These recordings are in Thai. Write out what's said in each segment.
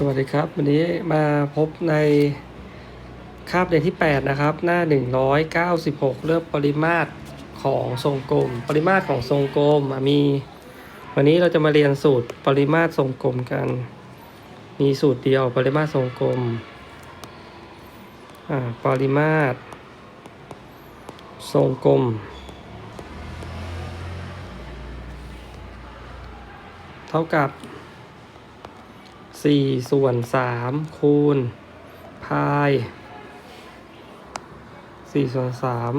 สวัสดีครับ วันนี้มาพบในคาบเรียนที่ 8 นะครับ หน้า 196 เรื่องปริมาตรของทรงกลม ปริมาตรของทรงกลมอะมี วันนี้เราจะมาเรียนสูตรปริมาตรทรงกลมกัน มีสูตรเดียวปริมาตรทรงกลมอ่าปริมาตร ทรงกลม เท่ากับ สี่ส่วนสามคูณพายสี่ส่วนสาม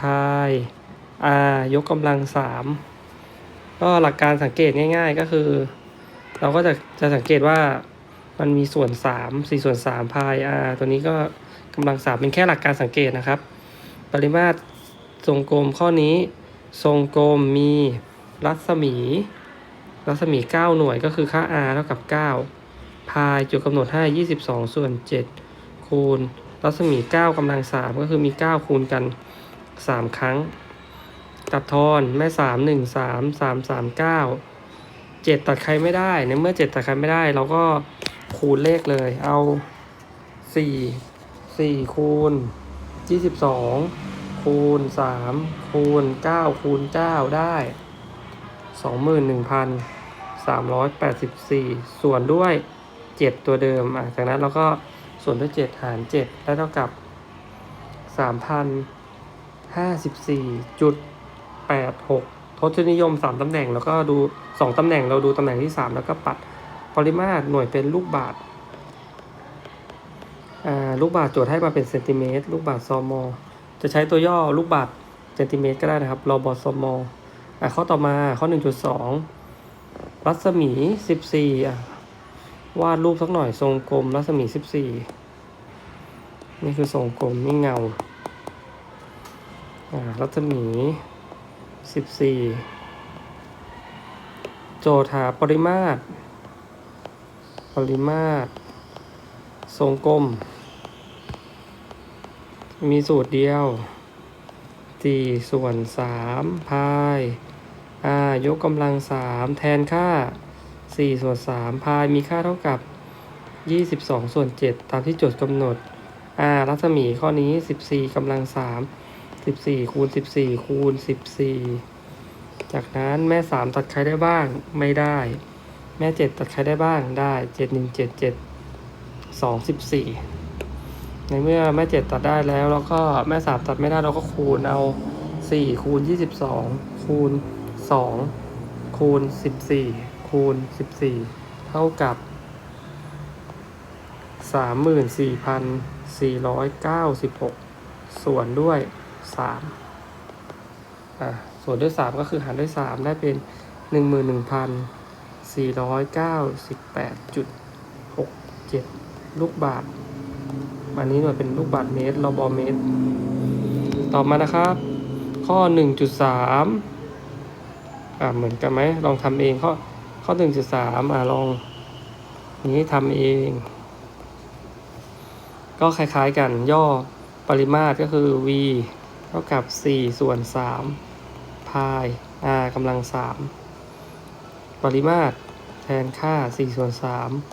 พาย r ยกกำลังสามก็หลักการสังเกตง่าย ๆ ก็คือ เราก็จะจะสังเกตว่ามันมีส่วนสามสี่ส่วนสามพาย r ตัวนี้ก็กำลังสามเป็นแค่หลักการสังเกตนะครับ ปริมาตรทรงกลมข้อนี้ ทรงกลมมีรัศมี รัศมี 9 หน่วยก็คือค่า r เท่ากับ 9 พายจุดกำหนดให้ 22 ส่วน 7 คูณ รัศมี 9กำลัง 3 ก็คือมี 9 คูณกัน 3 ครั้ง ตัดทอนแม่ 3 1 3 3 3 9 7 ตัดใครไม่ได้ ในเมื่อ 7 ตัดใครไม่ได้ เราก็คูณเลขเลย เอา 4 4 คูณ 22 คูณ 3 คูณ 9 คูณ 9 ได้ส องหมื่นหนึ่งพันสามร้อยแปดสิบสี่ส่วนด้วยเจ็ดตัวเดิมอะจากนั้นเราก็ส่วนด้วยเจ็ดหารเจ็ดได้เท่ากับสามพันห้าสิบสี่จุดแปดหกทศนิยมสามตำแหน่ง แล้วก็ดูสองตำแหน่งเราดูตำแหน่งที่สามแล้วก็ปัดปริมาตรหน่วยเป็นลูกบาทลูกบาทโจทย์ให้มาเป็นเซนติเมตรลูกบาทซอมอจะใช้ตัวย่อลูกบาทเซนติเมตรก็ได้นะครับรอบอซอมออข้อต่อมาข้อ 1.2 รัศมี14อะวาดรูปสักหน่อยทรงกลมรัศมี14นี่คือทรงกลมนี่เงาอ่ารัศมี14โจทาปริมาตร ปริมาตร ทรงกลม มีสูตรเดียวสี่ส่วนสามพาย อ่ายกกำลังสามแทนค่าสี่ส่วนสามพายมีค่าเท่ากับยี่สิบสองส่วนเจ็ดตามที่โจทย์กำหนดอ่ารัศมีข้อนี้สิบสี่กำลังสามสิบสี่คูณสิบสี่คูณสิบสี่จากนั้นแม่สามตัดใครได้บ้างไม่ได้ แม่เจ็ดตัดใครได้บ้างได้เจ็ดหนึ่งเจ็ดเจ็ดสองสิบสี่ในเมื่อแม่เจ็ดตัดได้แล้ว แล้วก็แม่สามตัดไม่ได้เราก็คูณเอาสี่คูณยี่สิบสองคูณ สองคูณสิบสี่คูณสิบสี่เท่ากับสามหมื่นสี่พันสี่ร้อยเก้าสิบหกส่วนด้วยสามอะส่วนด้วยสามก็คือหารด้วยสามได้เป็นหนึ่งหมื่นหนึ่งพันสี่ร้อยเก้าสิบแปดจุดหกเจ็ดลูกบาทอันนี้หน่วยเป็นลูกบาทเมตรรอบอเมตร ต่อมานะครับ ข้อ1.3 อ่าเหมือนกันไหมลองทำเองข้อข้อ1.3อ่าลองนี้ทำเอง ก็คล้ายๆกันย่อปริมาตรก็คือ v เท่ากับ 4 ส่วน 3 พาย r กำลัง 3 ปริมาตรแทนค่า 4 ส่วน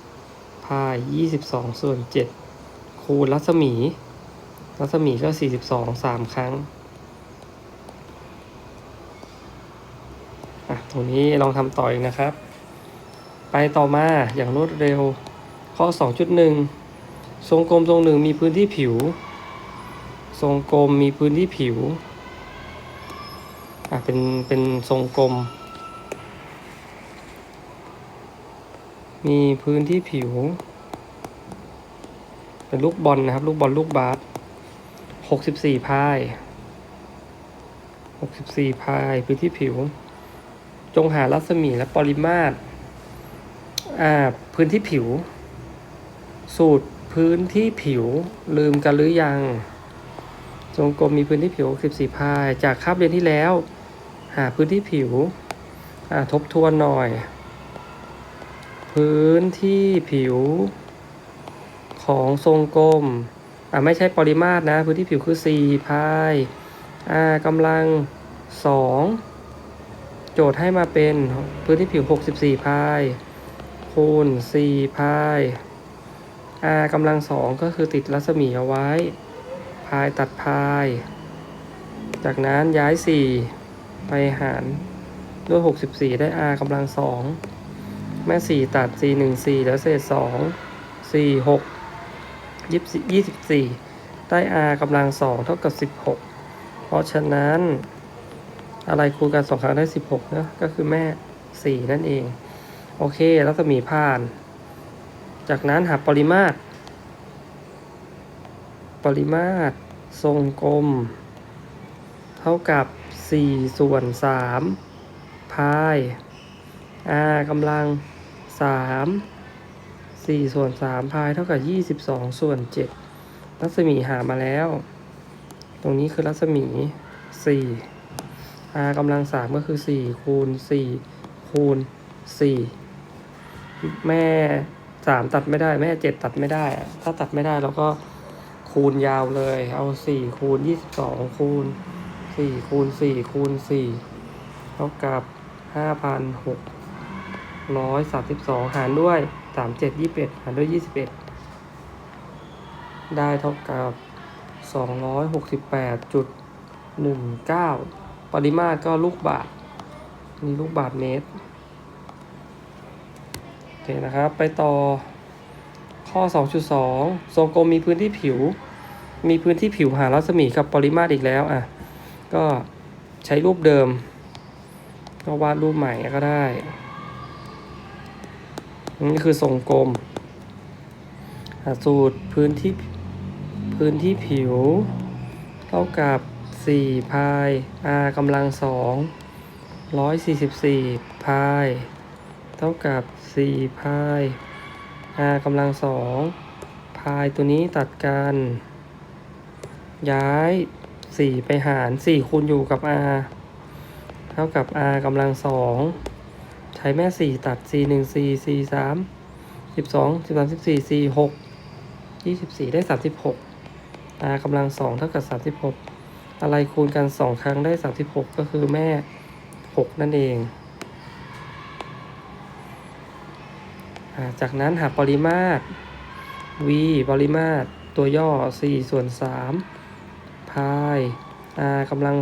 3 พาย 22 ส่วน 7 คูณรัศมี รัศมีก็ 42 3 ครั้ง อะ ตรงนี้ลองทำต่ออีกนะครับ ไปต่อมาอย่างรวดเร็ว ข้อ 2.1 ทรงกลมทรงหนึ่งมีพื้นที่ผิว ทรงกลมมีพื้นที่ผิวอะเป็นเป็นทรงกลม มีพื้นที่ผิว เป็นลูกบอลนะครับ ลูกบอลลูกบาสหกสิบสี่พายหกสิบสี่พายพื้นที่ผิว จงหารัศมีและปริมาตรพื้นที่ผิว สูตรพื้นที่ผิวลืมกันหรือยังจงกลมมีพื้นที่ผิว64พาย จากคาบเรียนที่แล้ว หาพื้นที่ผิวทบทวนหน่อย พื้นที่ผิว ของทรงกลมไม่ใช่ปริมาตรนะ พื้นที่ผิวคือ 4 พายกำลัง 2 โจทย์ให้มาเป็นพื้นที่ผิว 64 พาย คูณสี่พาย r กำลังสองก็คือติดรัศมีเอาไว้ พายตัดพาย จากนั้นย้าย 4 ไปหารด้วย 64 ได้ r กำลังสองแม่ 4 ตัด 4 1 4 แล้วเศษ 2 4 6 24 ได้ r กำลังสองเท่ากับ 16 เพราะฉะนั้น อะไรคูณกันสองครั้งได้16นะก็คือแม่4นั่นเอง โอเครัศมีผ่าน จากนั้นหาปริมาตร ปริมาตร ทรงกลม เท่ากับ4ส่วน3พาย r กำลัง3 4ส่วน3พายเท่ากับ22ส่วน7รัศมีหามาแล้ว ตรงนี้คือรัศมี4 r กำลัง3ก็คือ4คูณ4คูณ4แม่3ตัดไม่ได้ แม่7ตัดไม่ได้ ถ้าตัดไม่ได้เราก็คูณยาวเลย เอา4คูณ22คูณ4คูณ4คูณ4เท่ากับ5,632หารด้วย37 21หารด้วย21ได้เท่ากับ268.19ป ปริมาตรก็ลูกบาทนี่ลูกบาทเมตรโอเคนะครับ ไปต่อข้อ 2.2ทรงกลมมีพื้นที่ผิว มีพื้นที่ผิวหารัศมีกับปริมาตรอีกแล้วอะก็ใช้รูปเดิม ก็วาดรูปใหม่ก็ได้ นี่คือทรงกลมหาสูตรพื้นที่พื้นที่ผิว เท่ากับ 4พาย r กำลังสอง144พาย เท่ากับ4พาย r กำลังสองพายตัวนี้ตัดกัน ย้าย 4 ไปหาร 4 คูณอยู่กับ r เท่ากับ r กำลังสองใช้แม่ 4 ตัด4 1 4 4 3 12 13 14 4 6 24 ได้ 36 r กำลังสองเท่ากับ 36 อะไรคูณกัน 2 ครั้งได้ 36 ก็คือแม่ 6 นั่นเองอาจากนั้นหาปริมาตร v ปริมาตรตัวย่อ 4 ส่วน 3 พาย r กำลัง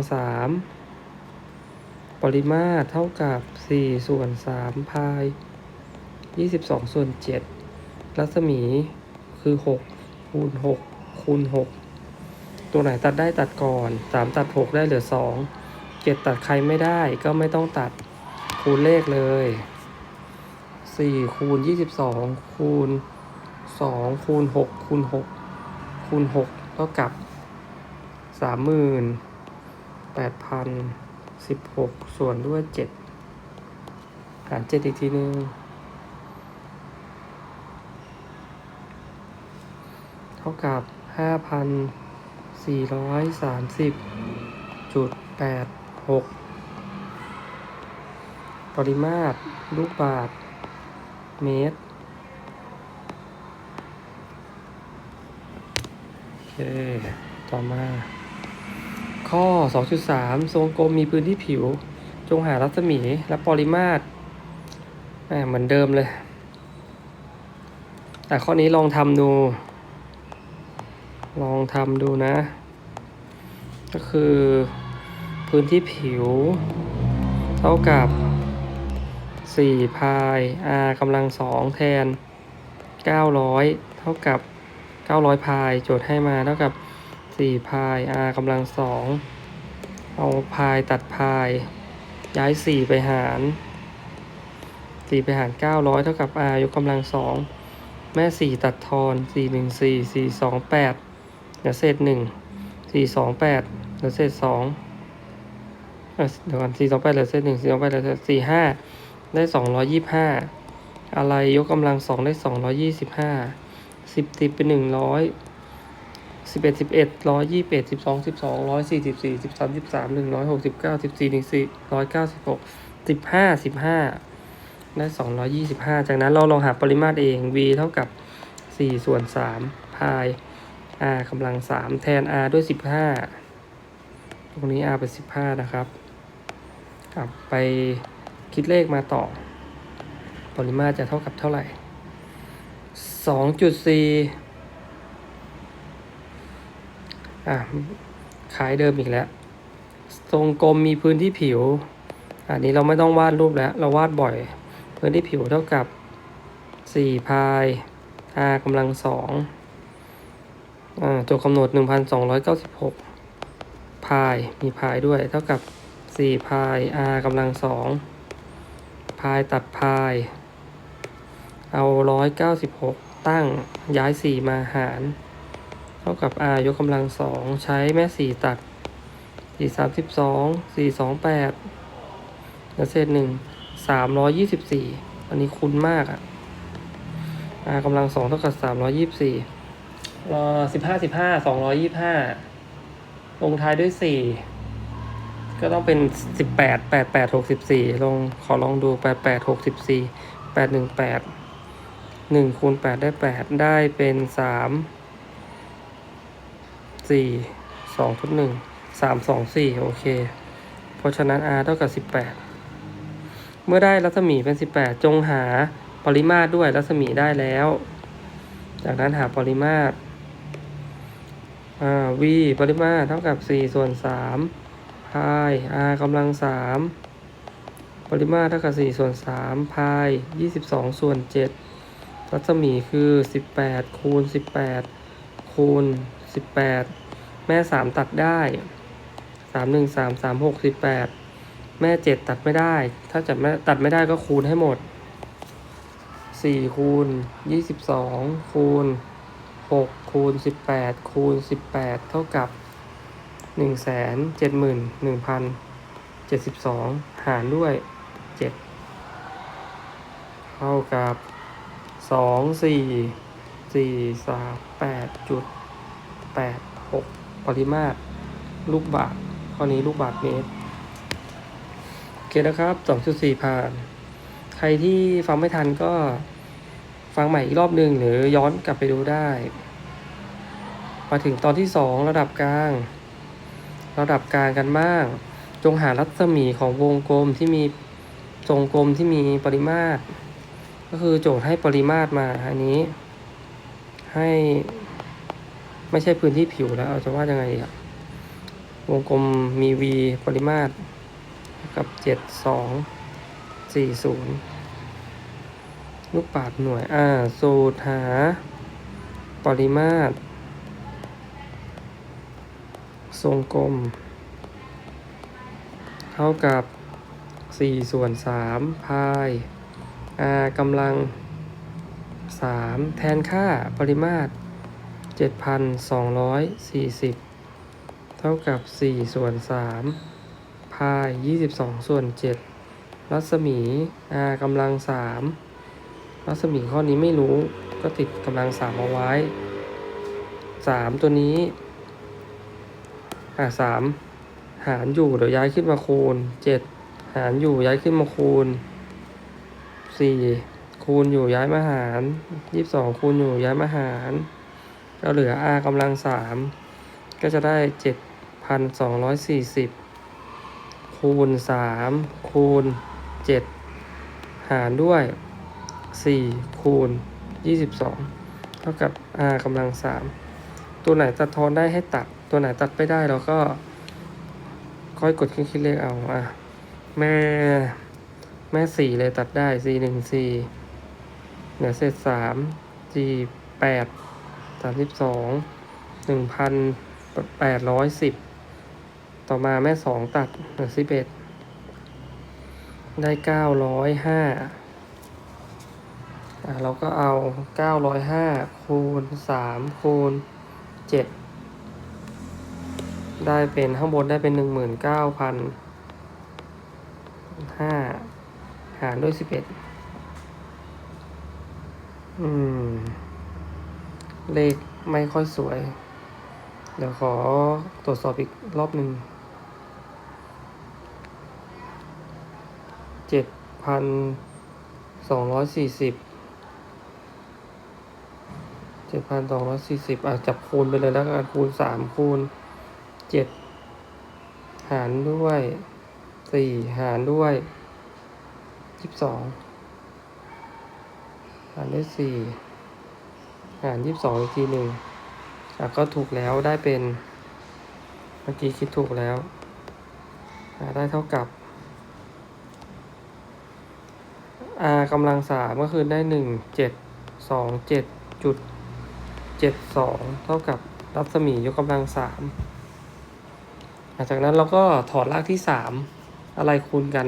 3 ปริมาตรเท่ากับ 4 ส่วน 3 พาย 22 ส่วน 7 รัศมีคือ 6 คูณ 6 คูณ 6 ตัวไหนตัดได้ตัดก่อน 3 ตัด 6 ได้เหลือ 2 7 ตัดใครไม่ได้ก็ไม่ต้องตัดคูณเลขเลย 4 คูณ 22 คูณ 2 คูณ 6 คูณ 6 คูณ 6 เท่ากับ 38,016 ส่วนด้วย 7 หาร 7 อีกทีนึง เท่ากับ 5,430จุด86ปริมาตร ลูกบาท เมตร โอเค ต่อมา ข้อ 2.3 ทรงกลมมีพื้นที่ผิว จงหารัศมีและปริมาตรเหมือนเดิมเลย แต่ข้อนี้ลองทำดู ลองทำดูนะ ก็คือพื้นที่ผิว เท่ากับ 4 พาย r กำลังสองแทน 900 เท่ากับ 900 พาย โจทย์ให้มาเท่ากับ 4 พาย r กำลังสองเอาพายตัดพาย ย้าย 4 ไปหาร 4 ไปหาร 900 เท่ากับ r ยกกำลังสองแม่ 4 ตัดทอน 4 1 4 4 2 8เหลือเศษ1 4 2 8 ลือเศษสองเดี๋ยวกันสี่สองแปดเหลือเศษหนึ่งสี่สองแปดเหลือเศษสี่ห้าได้สองร้อยยี่ห้าอะไรยกกำลังสองได้สองร้อยยี่สิบห้าสิบติดเป็นหนึ่งร้อยสิบเอ็ดสิบเอ็ดร้อยยี่สิบเอ็ดสิบสองสิบสองร้อยสี่สิบสี่สิบสามสิบสามหนึ่งร้อยหกสิบเก้าสิบสี่หนึ่งสี่ร้อยเก้าสิบหกสิบห้าสิบห้าได้สองร้อยยี่สิบห้าจากนั้นเราลองหาปริมาตรเอง v เท่ากับสี่ส่วนสามพาย r กำลังสามแทน r ด้วยสิบห้า ตรงนี้ r เป็น 15 นะครับ กลับไปคิดเลขมาต่อ ปริมาตรจะเท่ากับเท่าไหร่สองจุดสี่อะขายเดิมอีกแล้ว ทรงกลมมีพื้นที่ผิว อันนี้เราไม่ต้องวาดรูปแล้ว เราวาดบ่อย พื้นที่ผิวเท่ากับสี่พาย r กำลังสองอ่าตัวกำหนดหนึ่ง พายมีพายด้วย เท่ากับ4พาย r กำลัง2พายตัดพาย เอา 196 ตั้งย้าย 4 มาหาร เท่ากับ r ยกกำลัง2ใช้แม่ 4 ตัด 4 32 428เศษหนึ่ง324 อันนี้คุ้นมากอะ r กำลัง2เท่ากับ 324รอ15 15 225 ลงท้ายด้วยสี่ก็ต้องเป็นสิบแปดแปดแปดหกสิบสี่ลองขอลองดูแปดแปดหกสิบสี่แปดหนึ่งแปดหนึ่งคูณแปดได้แปดได้เป็นสามสี่สองทุกหนึ่งสามสองสี่โอเค เพราะฉะนั้น r เท่ากับสิบแปดเมื่อได้รัศมีเป็นสิบแปดจงหาปริมาตรด้วยรัศมีได้แล้ว จากนั้นหาปริมาตร v ปริมาตรเท่ากับสี่ส่วนสามพาย r กำลังสามปริมาตรเท่ากับสี่ส่วนสามพายยี่สิบสองส่วนเจ็ดรัศมีคือสิบแปดคูณสิบแปดคูณสิบแปดแม่สามตัดได้สามหนึ่งสามสามหกสิบแปดแม่เจ็ดตัดไม่ได้ ถ้าจัดไม่ตัดไม่ได้ก็คูณให้หมดสี่คูณยี่สิบสองคูณหก คูณสิบแปดคูณสิบแปดเท่ากับหนึ่งแสนเจ็ดหมื่นหนึ่งพันเจ็ดสิบสองหารด้วยเจ็ดเท่ากับสองสี่สี่สามแปดจุดแปดหกปริมาตร ลูกบาศก์ข้อนี้ลูกบาศก์เมตร โอเคนะครับสองจุดสี่ผ่าน ใครที่ฟังไม่ทันก็ฟังใหม่อีกรอบหนึ่งหรือย้อนกลับไปดูได้ มาถึงตอนที่สองระดับกลาง ระดับกลางกันบ้าง จงหารัศมีของวงกลมที่มีทรงกลมที่มีปริมาตร ก็คือโจทย์ให้ปริมาตรมาอันนี้ ให้ไม่ใช่พื้นที่ผิวแล้วเราจะว่ายังไงดีอะวงกลมมี v ปริมาตร กับเจ็ดสองสี่ศูนย์ลูกปาดหน่วย อ่า สูตรหา ปริมาตร ทรงกลม เท่ากับสี่ส่วนสามพาย r กำลังสามแทนค่าปริมาตรเจ็ดพันสองร้อยสี่สิบเท่ากับสี่ส่วนสามพายยี่สิบสองส่วนเจ็ดรัศมี r กำลังสามรัศมีข้อนี้ไม่รู้ก็ติดกำลังสามเอาไว้สามตัวนี้ อ่าสามหารอยู่เดี๋ยวย้ายขึ้นมาคูณเจ็ดหารอยู่ย้ายขึ้นมาคูณสี่คูณอยู่ย้ายมาหารยี่สิบสองคูณอยู่ย้ายมาหารก็เหลือ r กำลังสามก็จะได้เจ็ดพันสองร้อยสี่สิบคูณสามคูณเจ็ดหารด้วยสี่คูณยี่สิบสองเท่ากับ r กำลังสามตัวไหนตัดทอนได้ให้ตัด ตัวไหนตัดไม่ได้เราก็ ค่อยกดเครื่องคิดเลขเอาอะแม่แม่สี่เลยตัดได้สี่หนึ่งสี่เหลือเศษสามสี่แปดสามสิบสองหนึ่งพันแปดร้อยสิบต่อมาแม่สองตัดเหลือสิบเอ็ดได้เก้าร้อยห้าอะเราก็เอาเก้าร้อยห้าคูณสามคูณเจ็ด ได้เป็นข้างบนได้เป็นหนึ่งหมื่นเก้าพันห้าหารด้วยสิบเอ็ดอืม เลขไม่ค่อยสวย เดี๋ยวขอตรวจสอบอีกรอบหนึ่งเจ็ดพันสองร้อยสี่สิบเจ็ดพันสองร้อยสี่สิบอะจับคูณไปเลยแล้วกันคูณสามคูณ เจ็ดหารด้วยสี่หารด้วยยี่สิบสองหารด้วยสี่หารยี่สิบสองอีกทีหนึ่งอะก็ถูกแล้วได้เป็นเมื่อกี้คิดถูกแล้วอะได้เท่ากับ r กำลังสามก็คือได้หนึ่งเจ็ดสองเจ็ดจุดเจ็ดสองเท่ากับรัศมียกกำลังสาม หลังจากนั้นเราก็ถอดรากที่สามอะไรคูณกัน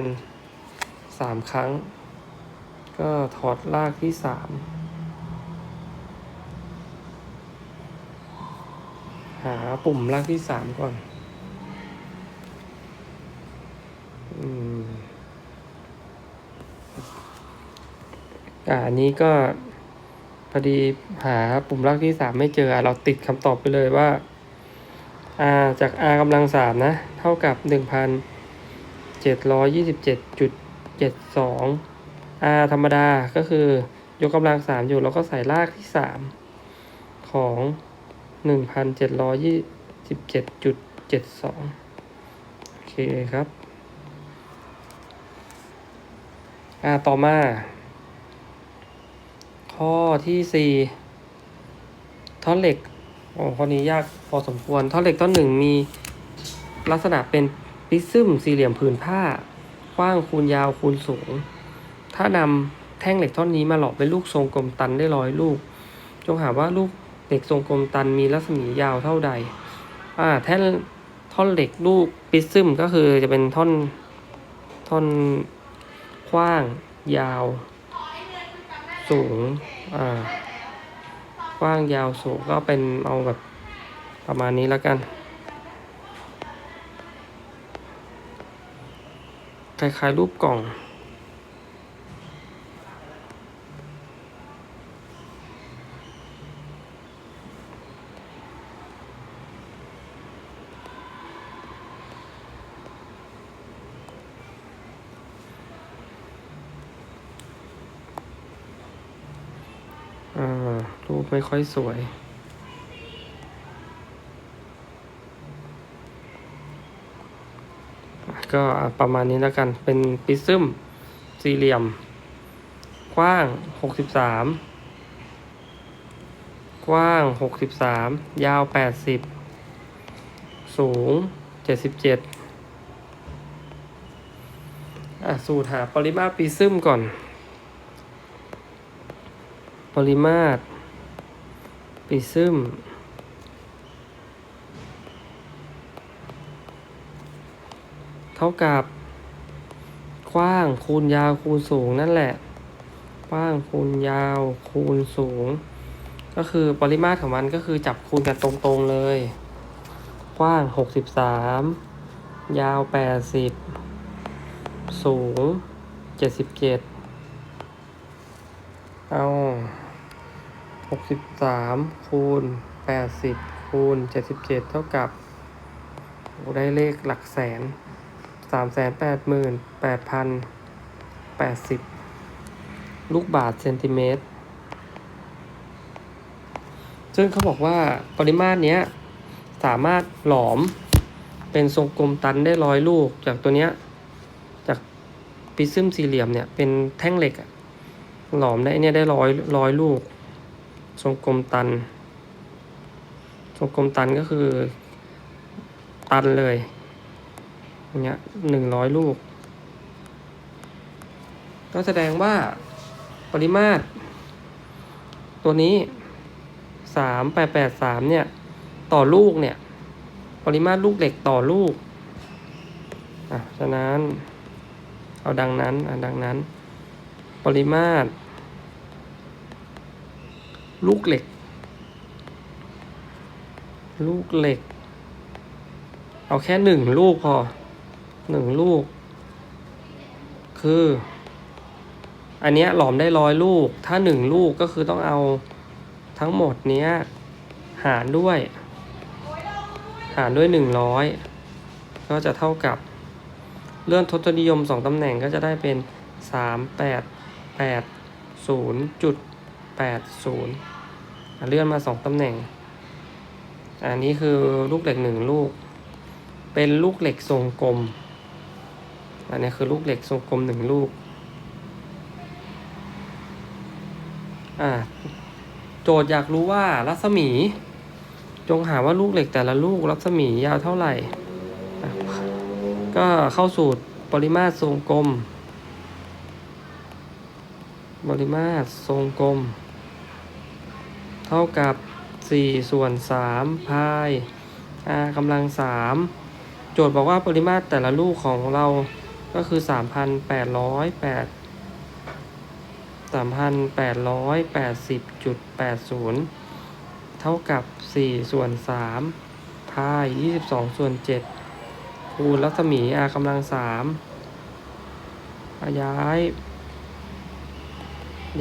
สามครั้ง ก็ถอดรากที่สามหาปุ่มรากที่สามก่อนอืมอ่าอันนี้ก็พอดีหาปุ่มรากที่สามไม่เจอเราติดคำตอบไปเลยว่า r จาก r กำลังสามนะ เท่ากับหนึ่งพันเจ็ดร้อยยี่สิบเจ็ดจุดเจ็ดสอง r ธรรมดาก็คือยกกำลังสามอยู่เราก็ใส่รากที่สามของหนึ่งพันเจ็ดร้อยยี่สิบเจ็ดจุดเจ็ดสองโอเคครับ อ่าต่อมา ข้อที่สี่ท่อนเหล็ก โอ้ข้อนี้ยากพอสมควรท่อนเหล็กท่อนหนึ่งมีลักษณะเป็นปริซึมสี่เหลี่ยมผืนผ้ากว้างคูณยาวคูณสูง ถ้านำแท่งเหล็กท่อนนี้มาหล่อเป็นลูกทรงกลมตันได้ร้อยลูก จงหาว่าลูกเหล็กทรงกลมตันมีรัศมียาวเท่าใด อ่า แท่นท่อนเหล็กลูกปริซึมก็คือจะเป็นท่อนท่อนกว้าง ยาว สูง อ่า ว้างยาวสูงก็เป็นเอาแบบประมาณนี้แล้วกัน คล้ายๆรูปกล่อง ไม่ค่อยสวย ก็ประมาณนี้แล้วกัน เป็นปริซึมสี่เหลี่ยม กว้างหกสิบสามกว้างหกสิบสามยาวแปดสิบสูงเจ็ดสิบเจ็ดอะสูตรหาปริมาตรปริซึมก่อนปริมาตร ปีซึมเท่ากับ กว้างคูณยาวคูณสูงนั่นแหละ กว้างคูณยาวคูณสูง ก็คือปริมาตรของมันก็คือจับคูณกันตรงๆเลย กว้าง 63 ยาว 80 สูง 77 63 คูณ 80 คูณ 77 เท่ากับ ได้เลขหลักแสน 388,080 ลูกบาทเซนติเมตร ซึ่งเขาบอกว่าปริมาตรเนี้ย สามารถหลอมเป็นทรงกลมตันได้ร้อยลูก จากตัวเนี้ย จากปิซึมสี่เหลี่ยมเนี่ย เป็นแท่งเหล็กหลอมได้เนี่ยได้ร้อยร้อยลูก ทรงกลมตัน ทรงกลมตันก็คือ ตันเลยเงี้ยหนึ่งร้อยลูก ก็แสดงว่าปริมาตร ตัวนี้สามแปดแปดสามเนี่ย ต่อลูกเนี่ย ปริมาตรลูกเหล็กต่อลูกอะฉะนั้น เอาดังนั้นอะดังนั้น ปริมาตร ลูกเหล็ก ลูกเหล็ก เอาแค่หนึ่งลูกพอหนึ่งลูก คือ อันเนี้ยหลอมได้ร้อยลูก ถ้าหนึ่งลูกก็คือต้องเอาทั้งหมดเนี้ย หารด้วย หารด้วยหนึ่งร้อยก็จะเท่ากับ เลื่อนทศนิยมสองตำแหน่งก็จะได้เป็นสามแปดแปดศูนย์จุดแปดศูนย์ เลื่อนมาสองตำแหน่ง อันนี้คือลูกเหล็กหนึ่งลูก เป็นลูกเหล็กทรงกลม อันนี้คือลูกเหล็กทรงกลมหนึ่งลูก อ่า โจทย์อยากรู้ว่ารัศมี จงหาว่าลูกเหล็กแต่ละลูกรัศมียาวเท่าไหร่ ก็เข้าสูตรปริมาตรทรงกลม ปริมาตรทรงกลม เท่ากับ 4 ส่วน 3 พาย r กำลัง 3 โจทย์บอกว่าปริมาตรแต่ละลูกของเราก็คือ 3,808 3,880.80 เท่ากับ 4 ส่วน 3 พาย 22 ส่วน 7 คูณรัศมี r กำลัง 3 ย้าย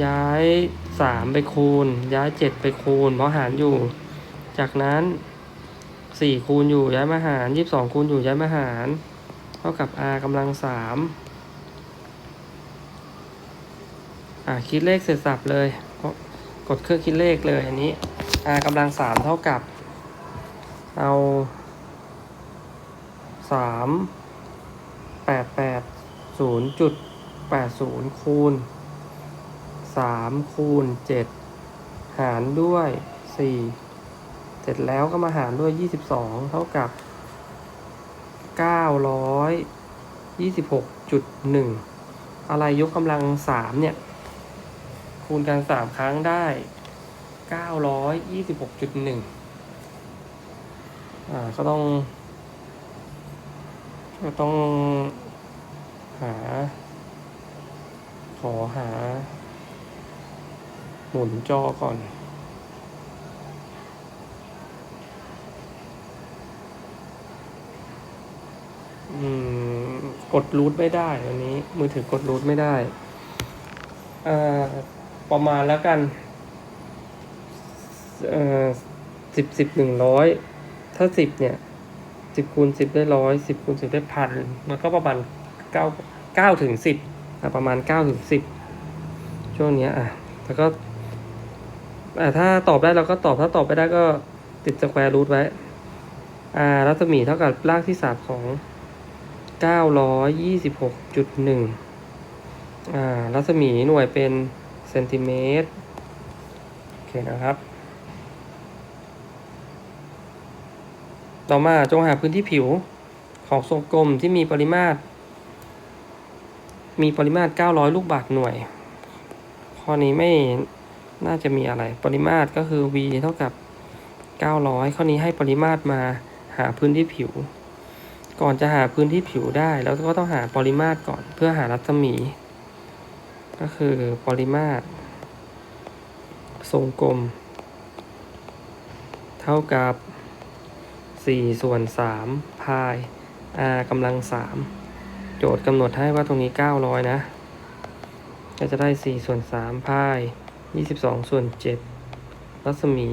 ย้าย3ไปคูณ ย้าย7ไปคูณ เพราะหารอยู่ จากนั้น4คูณอยู่ย้ายมาหาร22คูณอยู่ย้ายมาหาร เท่ากับ r กำลัง3อะคิดเลขเสร็จสับเลยเพราะกดเครื่องคิดเลขเลยอันนี้ r กำลัง3เท่ากับ เอา3 8 8 0จุด80คูณ 3คูณ7หารด้วย4เสร็จแล้วก็มาหารด้วย22เท่ากับ926.1อะไรยกกำลัง3เนี่ย คูณกัน3ครั้งได้926.1อ่าก็ต้องก็ต้องหา ขอหา หมุนจอก่อนอืมกดรูทไม่ได้อันนี้ มือถือกดรูทไม่ได้อประมาณแล้วกันสิบสิบหนึ่งร้อยถ้าสิบเนี่ยสิบคูณสิบได้ร้อยสิบคูณสิบได้พันมันก็ประมาณเก้าเก้าถึงสิบประมาณเก้าถึงสิบช่วงเนี้ยอะ แล้วก็ ถ้าตอบได้เราก็ตอบถ้าตอบไม่ได้ก็ติดสแควร์รูทไว้ อ่า รัศมีเท่ากับรากที่สามของเก้าร้อยยี่สิบหกจุดหนึ่งอ่า รัศมีหน่วยเป็นเซนติเมตร โอเคนะครับ ต่อมาจงหาพื้นที่ผิวของทรงกลมที่มีปริมาตร มีปริมาตร 900 ลูกบาศก์หน่วย ข้อนี้ไม่ น่าจะมีอะไร ปริมาตรก็คือ v เท่ากับ 900 ข้อนี้ให้ปริมาตรมาหาพื้นที่ผิว ก่อนจะหาพื้นที่ผิวได้ แล้วก็ต้องหาปริมาตรก่อนเพื่อหารัศมี ก็คือปริมาตร ทรงกลม เท่ากับ 4 ส่วน 3 พาย r กำลัง 3 โจทย์กำหนดให้ว่าตรงนี้ 900 นะ ก็จะได้ 4 ส่วน 3 พาย 22ส่วน7รัศมี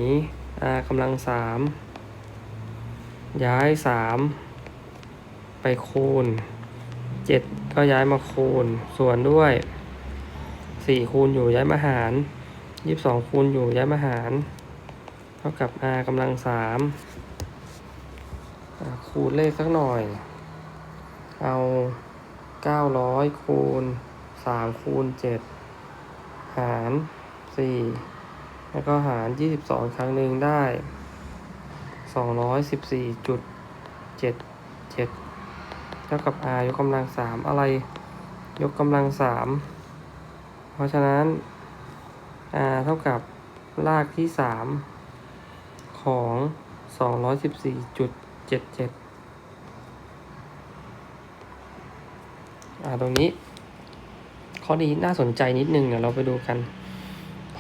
r กำลัง3ย้าย3ไปคูณ7ก็ย้ายมาคูณ ส่วนด้วย4คูณอยู่ย้ายมาหารยี่สิบสองคูณอยู่ย้ายมาหาร เท่ากับ r กำลังสามคูณเลขสักหน่อย เอาเก้าร้อยคูณสามคูณเจ็ดหาร สี่แล้วก็หารยี่สิบสองครั้งหนึ่งได้สองร้อยสิบสี่จุดเจ็ดเจ็ดเท่ากับ r ยกกำลังสามอะไร ยกกำลังสามเพราะฉะนั้น r เท่ากับรากที่สามของสองร้อยสิบสี่จุดเจ็ดเจ็ดอ่าตรงนี้ ข้อนี้น่าสนใจนิดนึงเดี๋ยวเราไปดูกัน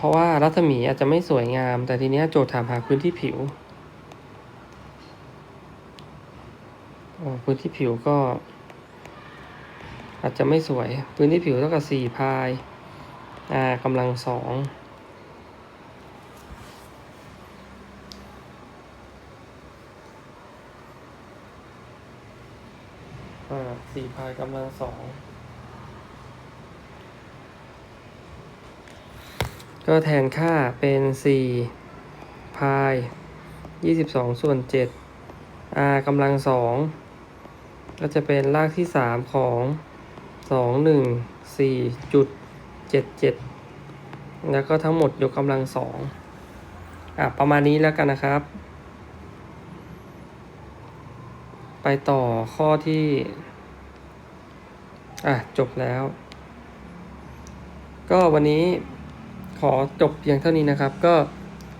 ราะว่ารัศมีอาจจะไม่สวยงาม แต่ทีนี้โจทย์ถามหาพื้นที่ผิวพื้นที่ผิวก็ อาจจะไม่สวย พื้นที่ผิวเท่ากับสี่พาย r กำลังสองสี่พายกำลังสอง ก็แทนค่าเป็นสี่พายยี่สิบสองส่วนเจ็ด r กำลังสองก็จะเป็นรากที่สามของสองหนึ่งสี่จุดเจ็ดเจ็ดแล้วก็ทั้งหมดยกกำลังสองอะ ประมาณนี้แล้วกันนะครับ ไปต่อข้อที่ อะ จบแล้ว ก็วันนี้ ขอจบเพียงเท่านี้นะครับ ก็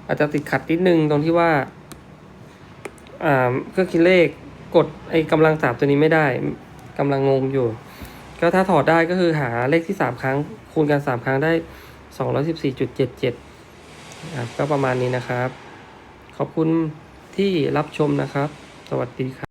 อาจจะติดขัดนิดนึงตรงที่ว่าอ่าเครื่องคิดเลขกดไอ้กำลังสามตัวนี้ไม่ได้กำลังงงอยู่ ก็ถ้าถอดได้ก็คือหาเลขที่สามครั้ง คูณกันสามครั้งได้สองร้อยสิบสี่จุดเจ็ดเจ็ดครับก็ประมาณนี้นะครับ ขอบคุณที่รับชมนะครับ สวัสดีครับ